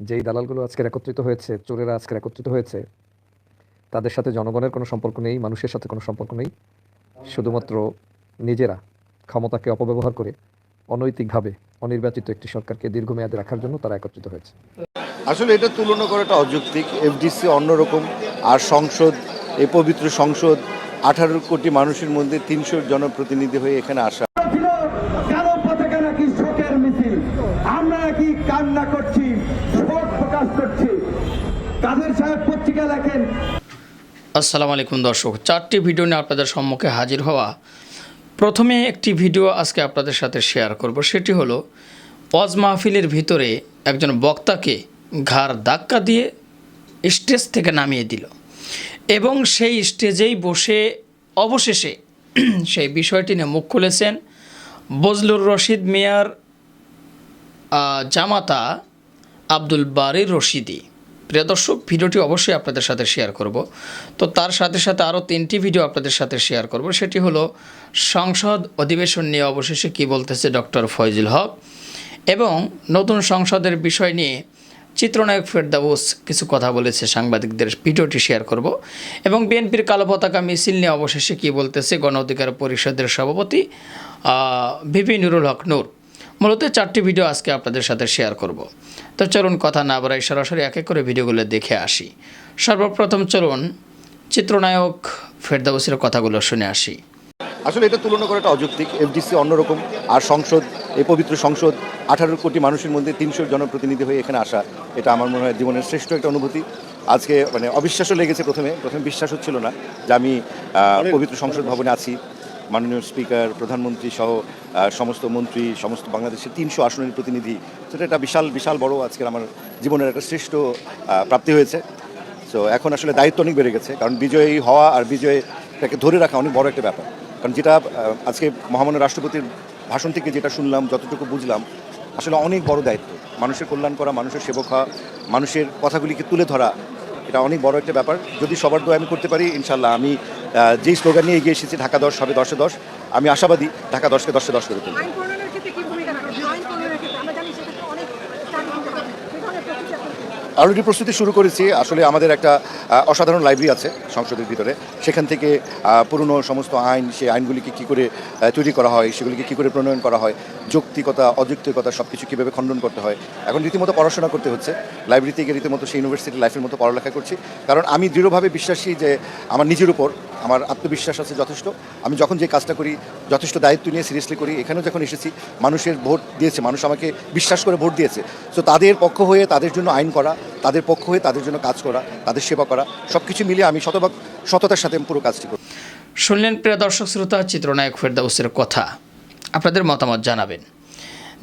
যেই দালালগুলো আজকে একত্রিত হয়েছে, চোরেরা আজকে একত্রিত হয়েছে, তাদের সাথে জনগণের কোনো সম্পর্ক নেই, মানুষের সাথে কোনো সম্পর্ক নেই। শুধুমাত্র নিজেরা ক্ষমতাকে অপব্যবহার করে অনৈতিকভাবে অনির্বাচিত একটি সরকারকে দীর্ঘমেয়াদে রাখার জন্য তারা একত্রিত হয়েছে। আসলে এটা তুলনা করাটা অযৌক্তিক। এফডিসি অন্যরকম আর সংসদ, এই পবিত্র সংসদ, আঠারো কোটি মানুষের মধ্যে তিনশো জনপ্রতিনিধি হয়ে এখানে আসা ছিল কালো পতাকা নাকি শোকের মিছিল আমরা নাকি কান্না করছি শোক প্রকাশ করছি কাদের সাহেব পত্রিকা লেখেন আসসালামু আলাইকুম দর্শক, চারটি ভিডিও নিয়ে আপনাদের সম্মুখে হাজির হওয়া। প্রথমে একটি ভিডিও আজকে আপনাদের সাথে শেয়ার করব, সেটি হলো, ওয়াজ মাহফিলের ভিতরে একজন বক্তাকে ঘাড় ধাক্কা দিয়ে স্টেজ থেকে নামিয়ে দিল এবং সেই স্টেজেই বসে অবশেষে সেই বিষয়টি নিয়ে মুখ খুলেছেন বজলুর রশিদ মিয়ার জামাতা আব্দুল বারির রশিদি। প্রিয় দর্শক, ভিডিওটি অবশ্যই আপনাদের সাথে শেয়ার করব। তো তার সাথে সাথে আরও তিনটি ভিডিও আপনাদের সাথে শেয়ার করব। সেটি হলো, সংসদ অধিবেশন নিয়ে অবশেষে কী বলতেছে ডক্টর ফয়জুল হক এবং নতুন সংসদের বিষয় নিয়ে চিত্রনায়ক ফেরদাউস কিছু কথা বলেছে সাংবাদিকদের। ভিডিওটি শেয়ার করব এবং বিএনপির কালো পতাকা মিছিল নিয়ে অবশেষে কী বলতেছে গণ অধিকার পরিষদের সভাপতি ভিপি নুরুল হক নূর। মূলত চারটি ভিডিও আজকে আপনাদের সাথে শেয়ার করব। তো চলুন কথা না বাড়াই সরাসরি এক এক করে ভিডিওগুলো দেখে আসি। সর্বপ্রথম চলুন চিত্রনায়ক ফেরদাউসের কথাগুলো শুনে আসি। আসলে এটা তুলনা করাটা অযৌক্তিক এফডিসি অন্যরকম আর সংসদ এই পবিত্র সংসদ আঠারো কোটি মানুষের মধ্যে তিনশো জনপ্রতিনিধি হয়ে এখানে আসা এটা আমার মনে হয় জীবনের শ্রেষ্ঠ একটা অনুভূতি। আজকে মানে অবিশ্বাসও লেগেছে প্রথমে প্রথমে বিশ্বাস হচ্ছিল না যে আমি পবিত্র সংসদ ভবনে আছি। মাননীয় স্পিকার, প্রধানমন্ত্রী সহ সমস্ত মন্ত্রী, সমস্ত বাংলাদেশের তিনশো আসনের প্রতিনিধি। সেটা একটা বিশাল বিশাল বড় আজকের আমার জীবনের একটা শ্রেষ্ঠ প্রাপ্তি হয়েছে। সো এখন আসলে দায়িত্ব অনেক বেড়ে গেছে, কারণ বিজয়ী হওয়া আর বিজয়টাকে ধরে রাখা অনেক বড় একটা ব্যাপার। কারণ যেটা আজকে মহামান্য রাষ্ট্রপতির ভাষণ থেকে যেটা শুনলাম, যতটুকু বুঝলাম, আসলে অনেক বড় দায়িত্ব। মানুষের কল্যাণ করা, মানুষের সেবক হওয়া, মানুষের কথাগুলিকে তুলে ধরা, এটা অনেক বড় একটা ব্যাপার। যদি সবার দোয়া আমি করতে পারি, ইনশাল্লাহ আমি যেই স্লোগান নিয়ে এগিয়ে এসেছি ঢাকা দশ হবে দশে দশ আমি আশাবাদী ঢাকা দশকে দশে দশ করে তুলব। অলরেডি প্রস্তুতি শুরু করেছি আসলে আমাদের একটা অসাধারণ লাইব্রেরি আছে সংসদের ভিতরে। সেখান থেকে পুরনো সমস্ত আইন সেই আইনগুলিকে কী করে তৈরি করা হয় সেগুলিকে কী করে প্রণয়ন করা হয় যৌক্তিকতা অযৌক্তিকতা সব কিছু কীভাবে খণ্ডন করতে হয় এখন রীতিমতো পড়াশোনা করতে হচ্ছে। লাইব্রেরি থেকে রীতিমতো সেই ইউনিভার্সিটি লাইফের মতো পড়ালেখা করছি। কারণ আমি দৃঢ়ভাবে বিশ্বাসী যে আমার নিজের উপর আমার আত্মবিশ্বাস আছে যথেষ্ট। আমি যখন যে কাজটা করি, যথেষ্ট দায়িত্ব নিয়ে সিরিয়াসলি করি, এখানেও যখন এসেছি, মানুষের ভোট দিয়েছে, মানুষ আমাকে বিশ্বাস করে ভোট দিয়েছে। তো তাদের পক্ষ হয়ে, তাদের জন্য আইন করা, তাদের পক্ষ হয়ে, তাদের জন্য কাজ করা, তাদের সেবা করা সব কিছু মিলিয়ে আমি শতভাগ, সততার সাথে পুরো কাজটি করি। শুনলেন প্রিয় দর্শক, শ্রোতা, চিত্রনায়ক ফেরদাউসের কথা। আপনাদের মতামত জানাবেন।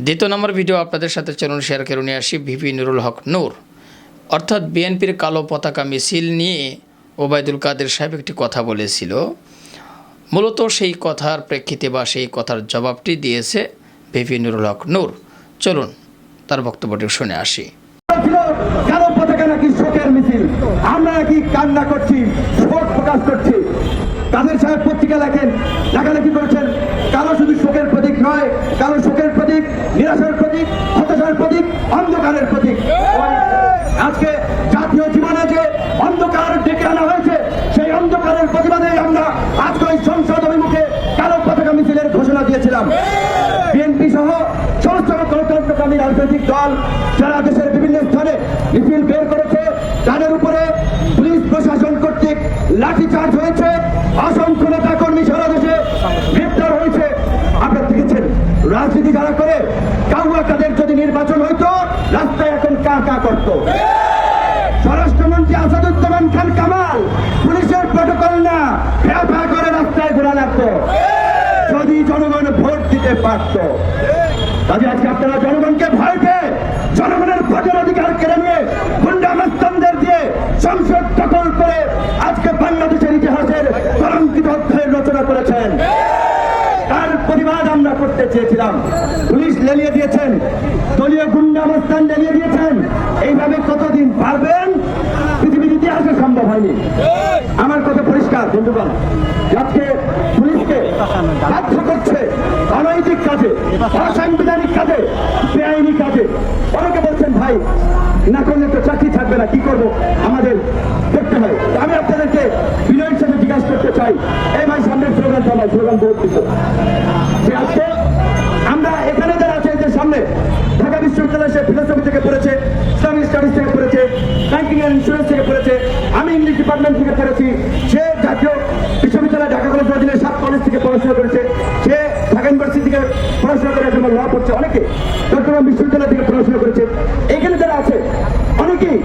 দ্বিতীয় নম্বর ভিডিও আপনাদের সাথে চলুন শেয়ার করে নিয়ে আসি ভিপি নুরুল হক নূর। অর্থাৎ বিএনপির কালো পতাকা মিছিল নিয়ে ওবায়দুল কাদের সাহেব একটি কথা বলেছিল। মূলত সেই কথার প্রেক্ষিতে বা সেই কথার জবাবটি দিয়েছে ভিপি নুরুল হক নূর। চলুন তার বক্তব্যটি শুনে আসি। আমরা নাকি কান্না করছি, শোক প্রকাশ করছি? কাদের সাহেব পত্রিকা লেখেন, লেখালেখি করেছেন কালো শুধু শোকের প্রতীক নয় কালো শোকের প্রতীক, নিরাশার প্রতীক, হতাশার প্রতীক, অন্ধকারের প্রতীক। আজকে জাতীয় জীবনে যে অন্ধকার ডেকে আনা হয়েছে সেই অন্ধকারের প্রতিবাদে আমরা আজকে ওই সংসদ অভিমুখে কালো পতাকা মিছিলের ঘোষণা দিয়েছিলাম বিএনপি সহ সমস্ত গণতন্ত্রকামী রাজনৈতিক দল যারা দেশের বিভিন্ন স্থানে মিছিল বের করেছে, তাদের উপরে পুলিশ প্রশাসন কর্তৃক লাঠিচার্জ হয়েছে। অসংখ্য নেতা কর্মী সারা দেশে গ্রেপ্তার হয়েছে। আপনারা দেখেছেন, রাজনীতি যারা করে কাউয়া কাদের যদি নির্বাচন হইতো, রাস্তায় এখন কা কা করতো? স্বরাষ্ট্রমন্ত্রী আসাদুজ্জামান খান কামাল, পুলিশের প্রটোকল না ফ্যা ফ্যা করে রাস্তায় ঘোরা লাগতো। যদি জনগণ ভোট দিতে পারত কাজে আজকে আপনারা জনগণকে ভয় পেয়ে জনগণের ভোটের অধিকার কেড়ে নিয়ে গুন্ডা মাস্তানদের দিয়ে সংসদ দখল করে আজকে বাংলাদেশের ইতিহাসের কলঙ্কিত অধ্যায়ের রচনা করেছেন। তার প্রতিবাদ আমরা করতে চেয়েছিলাম। পুলিশ লেলিয়ে দিয়েছেন। দলীয় গুন্ডা মাস্তান লেলিয়ে দিয়েছেন। এইভাবে কতদিন পারবেন? পৃথিবীর ইতিহাসে সম্ভব হয়নি। আমার কথা পরিষ্কার, বন্ধুগণ। আজকে পুলিশকে অনৈতিক কাজে, অসাংবিধানিক কাজে, বেআইনি কাজে। অনেকে বলছেন, ভাই, না করলে তো চাকরি থাকবে না, কি করব? আমাদের দেখতে হয়। আমি আপনাদেরকে বিনয়ের সাথে জিজ্ঞাসা করতে চাই। এই ভাই, সামনের স্লোগান আমার স্লোগান বহুত কিছু চট্টগ্রাম বিশ্ববিদ্যালয় থেকে পড়াশোনা করেছে। এখানে যারা আছে, অনেকেই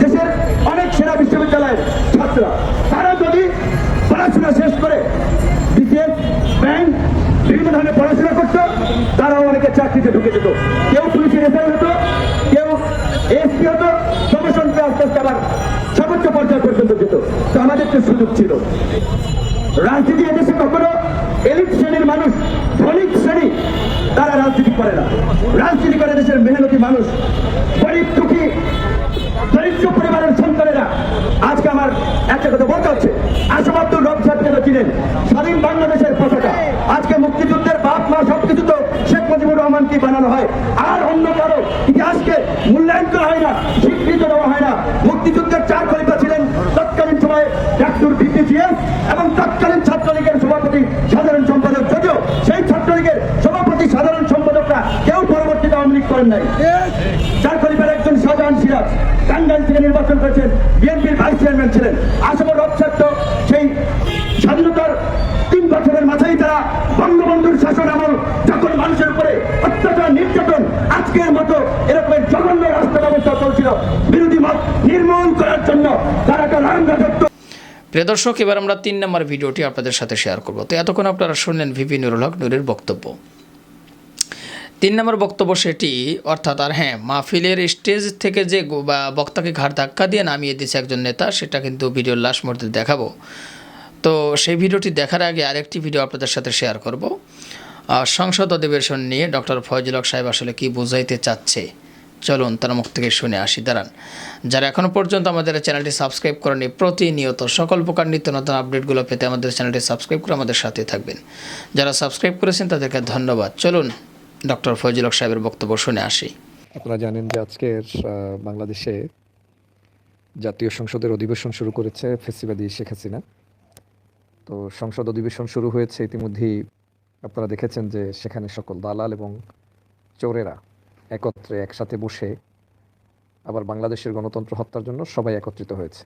দেশের অনেক সেরা বিশ্ববিদ্যালয়ের ছাত্ররা তারা যদি পড়াশোনা শেষ করে বিসিএস, ব্যাংক, বিভিন্ন ধরনের পড়াশোনা করতো, তারাও অনেকে চাকরিতে ঢুকে যেত। কেউ পুলিশের এসআই হতো, কেউ এসপি হতো পেয়ে আস্তে আস্তে আবার সর্বোচ্চ পর্যায় পর্যন্ত যেত। তো আমাদের তো সুযোগ ছিল। রাজনীতি এদেশে কখনো এলিট শ্রেণির মানুষ ধনিক শ্রেণি, তারা রাজনীতি করে না। রাজনীতি করে দেশের মেহনতি মানুষ, গরিব দুঃখী, দরিদ্র পরিবারের সন্তানেরা। আজকে আমার একটা কথা বলতে হচ্ছে। আসম আব্দুল রব তো চিনেন, স্বাধীন বাংলাদেশের পতাকা। আজকে মুক্তিযুদ্ধের বাপ মা সবকিছু তো শেখ মুজিবুর রহমানকে বানানো হয়। আর অন্য কারও ইতিহাসকে মূল্যায়ন করা হয় না, স্বীকৃত দেওয়া হয় ডাক্তার বিপিজিএস এবং তৎকালীন ছাত্রলীগের সভাপতি, সাধারণ সম্পাদক যদিও সেই ছাত্রলীগের সভাপতি, সাধারণ সম্পাদকরা কেউ পরবর্তীতে আওয়ামী করেন নাই। চার একজন শাহজাহান সিরাজ, টাঙ্গাইল থেকে নির্বাচন করেছেন, বিএনপির ভাইস চেয়ারম্যান ছিলেন। আসম রবসাদ তো সেই স্বাধীনতার তিন বছরের মাথায় তারা বঙ্গবন্ধুর শাসন আমল যখন মানুষের উপরে অত্যাচার, নির্যাতন, আজকের মতো এরকমের জঘন্য রাষ্ট্র ব্যবস্থা চলছিল, বিরোধী মত নির্মূল করার জন্য তারা একটা রাম রাজত্ব প্রিয় দর্শক, এবার আমরা তিন নম্বর ভিডিওটি আপনাদের সাথে শেয়ার করব। তো এতক্ষণ আপনারা শুনলেন ভিপি নুরুল হক নুরের বক্তব্য। তিন নম্বর বক্তব্য সেটি, অর্থাৎ আর হ্যাঁ মাহফিলের স্টেজ থেকে যে বক্তাকে ঘাড় ধাক্কা দিয়ে নামিয়ে দিয়েছে একজন নেতা, সেটা কিন্তু ভিডিওর লাস্ট মুহূর্তে দেখাবো। তো সেই ভিডিওটি দেখার আগে আরেকটি ভিডিও আপনাদের সাথে শেয়ার করব। সংসদ অধিবেশন নিয়ে ডক্টর ফয়জুল হক সাহেব আসলে কি বোঝাইতে চাচ্ছে? চলুন তার মুখ থেকে শুনে আসি। দাঁড়ান। যারা এখনও পর্যন্ত আমাদের চ্যানেলটি সাবস্ক্রাইব করেনি প্রতিনিয়ত সকল প্রকার নিত্য নতুন আপডেটগুলো পেতে আমাদের চ্যানেলটি সাবস্ক্রাইব করে আমাদের সাথে থাকবেন। যারা সাবস্ক্রাইব করেছেন, তাদেরকে ধন্যবাদ। চলুন, ডক্টর ফয়জুল হক সাহেবের বক্তব্য শুনে আসি। আপনারা জানেন যে আজকের বাংলাদেশে জাতীয় সংসদের অধিবেশন শুরু করেছে ফেসিবাদী শেখ হাসিনা। তো সংসদ অধিবেশন শুরু হয়েছে ইতিমধ্যেই আপনারা দেখেছেন যে সেখানে সকল দালাল এবং চোরেরা একত্রে একসাথে বসে আবার বাংলাদেশের গণতন্ত্র হত্যার জন্য সবাই একত্রিত হয়েছে।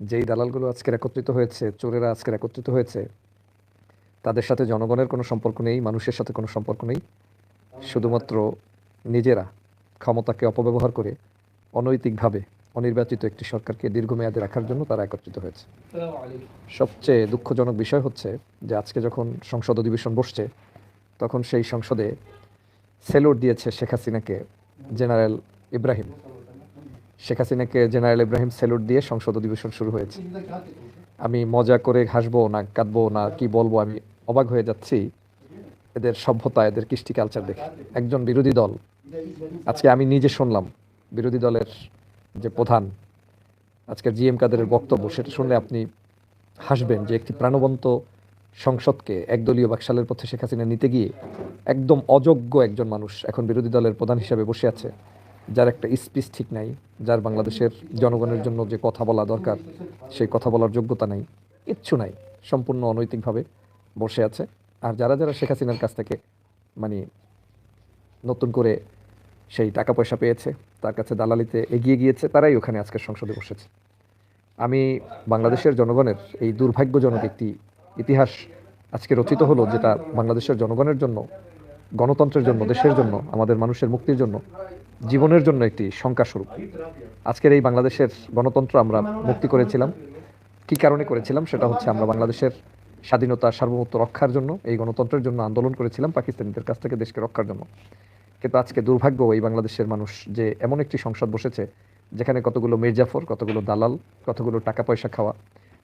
যেই দালালগুলো আজকের একত্রিত হয়েছে, চোরেরা আজকের একত্রিত হয়েছে, তাদের সাথে জনগণের কোনো সম্পর্ক নেই, মানুষের সাথে কোনো সম্পর্ক নেই। শুধুমাত্র নিজেরা ক্ষমতাকে অপব্যবহার করে অনৈতিকভাবে অনির্বাচিত একটি সরকারকে দীর্ঘমেয়াদে রাখার জন্য তারা একত্রিত হয়েছে। সবচেয়ে দুঃখজনক বিষয় হচ্ছে যে আজকে যখন সংসদ অধিবেশন বসছে, তখন সেই সংসদে সেলুট দিয়েছে শেখ হাসিনাকে জেনারেল ইব্রাহিম। শেখ হাসিনাকে জেনারেল ইব্রাহিম সেলুট দিয়ে সংসদ অধিবেশন শুরু হয়েছে। আমি মজা করে হাসবো না, কাঁদবো না, কি বলব আমি অবাক হয়ে যাচ্ছি। এদের সভ্যতা, এদের কৃষ্টি কালচার দেখে। একজন বিরোধী দল। আজকে আমি নিজে শুনলাম, বিরোধী দলের যে প্রধান, আজকের জিএম কাদের বক্তব্য, সেটা শুনলে আপনি হাসবেন যে একটি প্রাণবন্ত সংসদকে একদলীয় বাকশালের পথে শেখ হাসিনা নিতে গিয়ে একদম অযোগ্য একজন মানুষ এখন বিরোধী দলের প্রধান হিসাবে বসে আছে, যার একটা স্পিচ ঠিক নাই, যার বাংলাদেশের জনগণের জন্য যে কথা বলা দরকার, সেই কথা বলার যোগ্যতা নাই, কিচ্ছু নাই, সম্পূর্ণ অনৈতিকভাবে বসে আছে। আর যারা যারা শেখ হাসিনার কাছ থেকে মানে নতুন করে সেই টাকা পয়সা পেয়েছে, তার কাছে দালালিতে এগিয়ে গিয়েছে, তারাই ওখানে আজকের সংসদে বসেছে। আমি বাংলাদেশের জনগণের এই দুর্ভাগ্যজনক একটি ইতিহাস আজকে রচিত হলো যেটা বাংলাদেশের জনগণের জন্য, গণতন্ত্রের জন্য, দেশের জন্য, আমাদের মানুষের মুক্তির জন্য, জীবনের জন্য একটি শঙ্কাস্বরূপ আজকের এই বাংলাদেশের গণতন্ত্র আমরা মুক্তি করেছিলাম। কি কারণে করেছিলাম সেটা হচ্ছে আমরা বাংলাদেশের স্বাধীনতা, সার্বভৌমত্ব রক্ষার জন্য, এই গণতন্ত্রের জন্য আন্দোলন করেছিলাম পাকিস্তানিদের কাছ থেকে দেশকে রক্ষার জন্য। কিন্তু আজকে দুর্ভাগ্য, এই বাংলাদেশের মানুষ যে এমন একটি সংসদ বসেছে, যেখানে কতগুলো মির্জাফর, কতগুলো দালাল, কতগুলো টাকা পয়সা খাওয়া,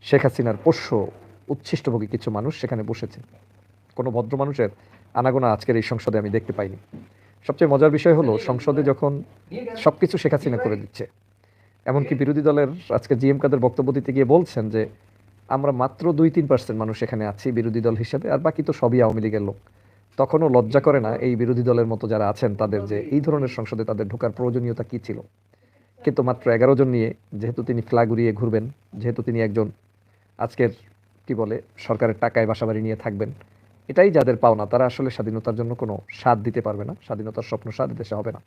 শেখ হাসিনার পোষ্য উচ্ছিষ্টভোগী কিছু মানুষ সেখানে বসেছে। কোনো ভদ্র মানুষের আনাগোনা আজকের এই সংসদে আমি দেখতে পাইনি। সবচেয়ে মজার বিষয় হলো, সংসদে যখন সব কিছু শেখ হাসিনা করে দিচ্ছে, এমনকি বিরোধী দলের আজকে জিএম কাদের বক্তব্য দিতে গিয়ে বলছেন যে, আমরা মাত্র দুই তিন পার্সেন্ট মানুষ এখানে আছি বিরোধী দল হিসেবে, আর বাকি তো সবই আওয়ামী লীগের লোক। তখনও লজ্জা করে না এই বিরোধী দলের মতো যারা আছেন তাদের যে, এই ধরনের সংসদে তাদের ঢোকার প্রয়োজনীয়তা কী ছিল? কিন্তু মাত্র এগারো জন নিয়ে, যেহেতু তিনি ফ্ল্যাগ উড়িয়ে ঘুরবেন, যেহেতু তিনি একজন আজকের কি বলে, সরকারের টাকায় বাসাবাড়ি নিয়ে থাকবেন, এটাই যাদের পাওনা, তারা আসলে স্বাধীনতার জন্য কোনো স্বাদ দিতে পারবে না, স্বাধীনতার স্বপ্ন স্বাদ দেশে হবে না।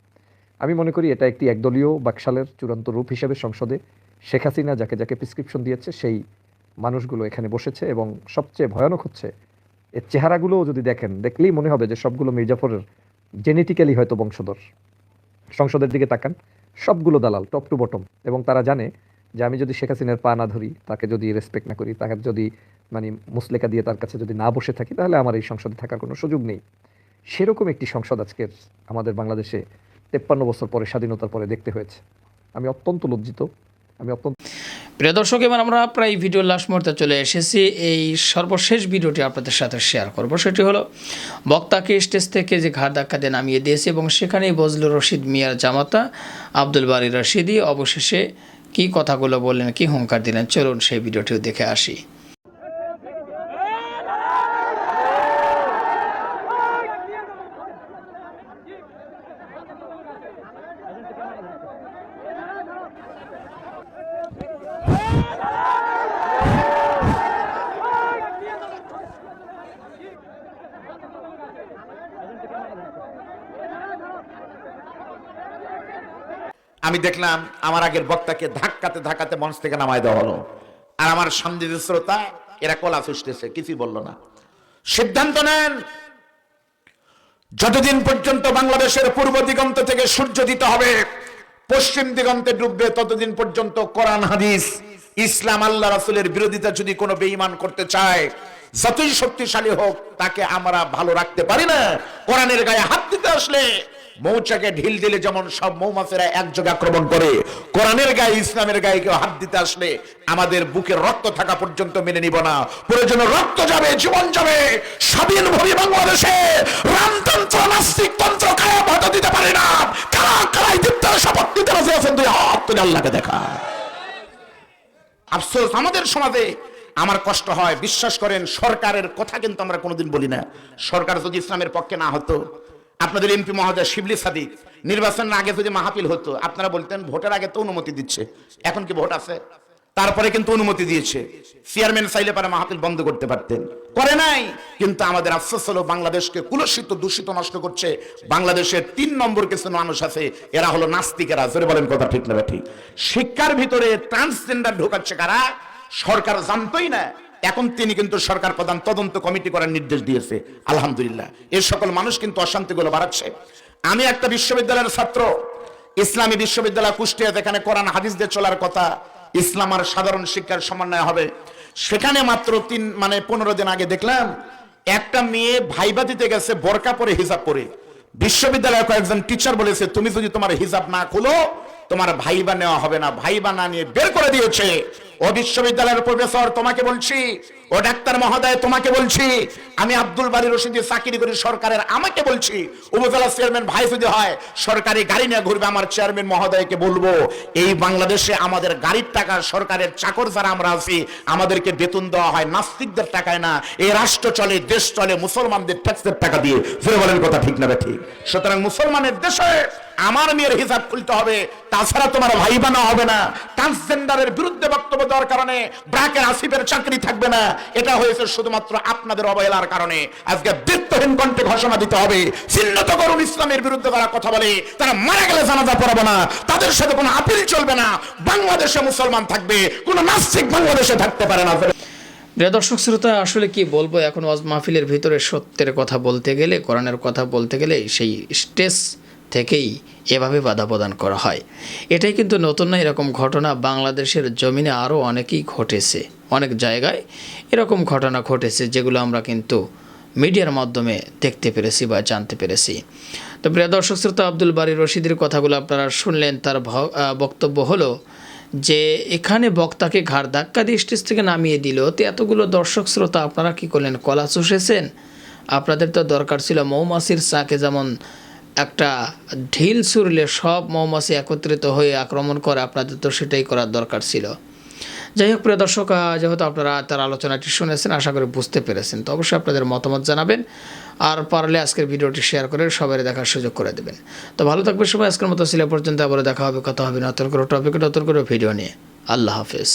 আমি মনে করি এটা একটি একদলীয় বাকশালের চূড়ান্ত রূপ হিসেবে সংসদে শেখ হাসিনা যাকে যাকে প্রেসক্রিপশন দিয়েছে, সেই মানুষগুলো এখানে বসেছে এবং সবচেয়ে ভয়ানক হচ্ছে, এর চেহারাগুলোও যদি দেখেন, দেখলেই মনে হবে যে সবগুলো মির্জাফরের জেনেটিক্যালি হয়তো বংশধর। সংসদের দিকে তাকান, সবগুলো দালাল টপ টু বটম এবং তারা জানে যে আমি যদি শেখ হাসিনার পা না ধরি, তাকে যদি রেসপেক্ট না করি, তাকে যদি মানে মুসলেকা দিয়ে তার কাছে যদি না বসে থাকি, তাহলে আমার এই সংসদে থাকার কোনো সুযোগ নেই। সেরকম একটি সংসদ আজকের আমাদের বাংলাদেশে তেপ্পান্ন বছর পরে, স্বাধীনতার পরে দেখতে হয়েছে। আমি অত্যন্ত লজ্জিত। আমি অত্যন্ত প্রিয় দর্শক, এবার আমরা প্রায় ভিডিও লাস্ট মুহূর্তে চলে এসেছি। এই সর্বশেষ ভিডিওটি আপনাদের সাথে শেয়ার করব। সেটি হলো, বক্তাকে স্টেজ থেকে যে ঘাট ধাক্কা দিয়ে নামিয়ে দিয়েছে এবং সেখানেই বজলুর রশিদ মিয়ার জামাতা আব্দুল বারি রশিদি অবশেষে কি কথাগুলো বললেন কি হুঙ্কার দিলেন? চলুন সেই ভিডিওটিও দেখে আসি। আমি দেখলাম আমার আগের বক্তাকে ধাক্কাতে ধাক্কাতে মঞ্চ থেকে নামায় দেওয়া হলো। আর আমার যে শ্রোতা এরা কলা ফুসতেছে কিছুই বলল না। সিদ্ধান্ত নেন, যতদিন পর্যন্ত বাংলাদেশের পূর্ব দিগন্ত থেকে সূর্য দিতে হবে, পশ্চিম দিগন্তে ডুববে ততদিন পর্যন্ত কোরআন, হাদিস, ইসলাম, আল্লাহ রাসুলের বিরোধিতা যদি কোনো বেঈমান করতে চায়, যতই শক্তিশালী হোক, তাকে আমরা ভালো রাখতে পারি না। কোরআনের গায়ে হাত দিতে আসলে মৌচাকে ঢিল দিলে যেমন সব মৌমাছেরা একযোগে আক্রমণ করে। কোরআনের গায়ে, ইসলামের গায়ে কেউ হাত দিতে আসলে আমাদের বুকে রক্ত থাকা পর্যন্ত মেনে নিব না। প্রয়োজন রক্ত যাবে, জীবন যাবে। স্বাধীন ভূমি বাংলাদেশে রামতন্ত্র নাস্তিক তন্ত্র দিতে পারে না। কারা দীপ্তার শপথ রাজি আছেন? হাত তুলে আল্লাহকে দেখা। আফসোস, আমাদের সমাজে আমার কষ্ট হয়। বিশ্বাস করেন, সরকারের কথা কিন্তু আমরা কোনোদিন বলি না। সরকার যদি ইসলামের পক্ষে না হতো আপনাদের এমপি মহোদয় শিবলি সাদিক নির্বাচনের আগে যদি মাহফিল হতো, আপনারা বলতেন ভোটের আগে তো অনুমতি দিচ্ছে। এখন কি ভোট আছে? তারপরে কিন্তু অনুমতি দিয়েছে। চেয়ারম্যান চাইলে পারে মাহফিল বন্ধ করতে পারতেন। করে নাই, কিন্তু আমাদের আফসোস হলো বাংলাদেশকে কুলসিত, দূষিত, নষ্ট করছে। বাংলাদেশের তিন নম্বর কিছু মানুষ আছে, এরা হলো নাস্তিকেরা। জোরে বলেন কথা ঠিক না ঠিক। শিক্ষার ভিতরে ট্রান্সজেন্ডার ঢোকাচ্ছে কারা? সরকার জানতোই না এখন তিনি কিন্তু সরকার প্রধান তদন্ত কমিটি করার নির্দেশ দিয়েছে, আলহামদুলিল্লাহ। এই সকল মানুষ কিন্তু অশান্তিগুলো বাড়াচ্ছে। আমি একটা বিশ্ববিদ্যালয়ের ছাত্র, ইসলামী বিশ্ববিদ্যালয় কুষ্টিয়া যেখানে কোরআন হাদিস দিয়ে চলার কথা, ইসলাম আর সাধারণ শিক্ষার সমন্বয় হবে। সেখানে মাত্র তিন মানে পনেরো দিন আগে দেখলাম, একটা মেয়ে ভাইবা দিতে গেছে বোরকা পরে, হিজাব পরে। বিশ্ববিদ্যালয়ের কয়েকজন টিচার বলেছে, তুমি যদি তোমার হিজাব না খুলো তোমার ভাইবা নেওয়া হবে না, ভাইবা না নিয়ে বের করে দিয়েছে। ও বিশ্ববিদ্যালয়ের প্রফেসর, তোমাকে বলছি, ও ডাক্তার মহোদয়, তোমাকে বলছি, আমি আব্দুল বাড়ি রশিদি চাকরি করি সরকারের, আমাকে বলছি, উপজেলা চেয়ারম্যান ভাই যদি হয়, সরকারি গাড়ি নিয়ে ঘুরবে আমার চেয়ারম্যান মহোদয়কে বলব। এই বাংলাদেশে আমাদের গাড়ির টাকা, সরকারের চাকর যারা আমরা আছি, আমাদেরকে বেতন দেওয়া হয়, নাস্তিকদের টাকায় না। এই রাষ্ট্র চলে, দেশ চলে, মুসলমানদের ট্যাক্সের টাকা দিয়ে। ফিরে বলেন কথা ঠিক না ঠিক? সুতরাং মুসলমানের দেশে আমার মেয়ের হিসাব খুলতে হবে, তাছাড়া তোমার ভাই বানা হবে না। ট্রান্সজেন্ডারের বিরুদ্ধে বক্তব্য দেওয়ার কারণে ব্রাকের আসিফের চাকরি থাকবে না। এটা হয়েছে শুধুমাত্র আপনাদের অবহেলার কারণে। আজকে বৃত্তহীন কণ্ঠে ঘোষণা দিতে হবে, চিহ্নিত করুন ইসলামের বিরুদ্ধে তারা কথা বলে, তারা মারা গেলে জানাজা পড়াবো না। তাদের সাথে কোনো আপিল চলবে না। বাংলাদেশে মুসলমান থাকবে, কোনো নাস্তিক বাংলাদেশে থাকতে পারে না। প্রিয় দর্শক, শ্রোতা, আসলে কি বলব? এখন ওয়াজ মাহফিলের ভিতরে সত্যের কথা বলতে গেলে, কোরআনের কথা বলতে গেলে সেই স্টেজ থেকেই এভাবে বাধা প্রদান করা হয়। এটাই কিন্তু নতুন না এরকম ঘটনা বাংলাদেশের জমিনে আরও অনেকেই ঘটেছে। অনেক জায়গায় এরকম ঘটনা ঘটেছে যেগুলো আমরা কিন্তু মিডিয়ার মাধ্যমে দেখতে পেরেছি বা জানতে পেরেছি। তো প্রিয় দর্শক শ্রোতা, আব্দুল বারি রশিদের কথাগুলো আপনারা শুনলেন, তার বক্তব্য হলো যে এখানে বক্তাকে ঘাড় ধাক্কা দিয়ে স্টেজ থেকে নামিয়ে দিল। তো এতগুলো দর্শক শ্রোতা, আপনারা কি করলেন? কলা চষেছেন? আপনাদের তো দরকার ছিল মৌমাছির চাকে যেমন একটা ঢিল ছুড়লে সব মৌমাছি একত্রিত হয়ে আক্রমণ করে আপনাদের, তো সেটাই করার দরকার ছিল। যাই হোক, প্রিয় দর্শক যেহেতু আপনারা তার আলোচনাটি শুনেছেন, আশা করি বুঝতে পেরেছেন, তো অবশ্যই আপনাদের মতামত জানাবেন আর পারলে আজকের ভিডিওটি শেয়ার করে সবাই দেখার সুযোগ করে দেবেন। তো ভালো থাকবে সবাই, আজকের মতো ছিল পর্যন্ত আবার দেখা হবে, কথা হবে নতুন করে টপিক নতুন করে ভিডিও নিয়ে। আল্লাহ হাফেজ।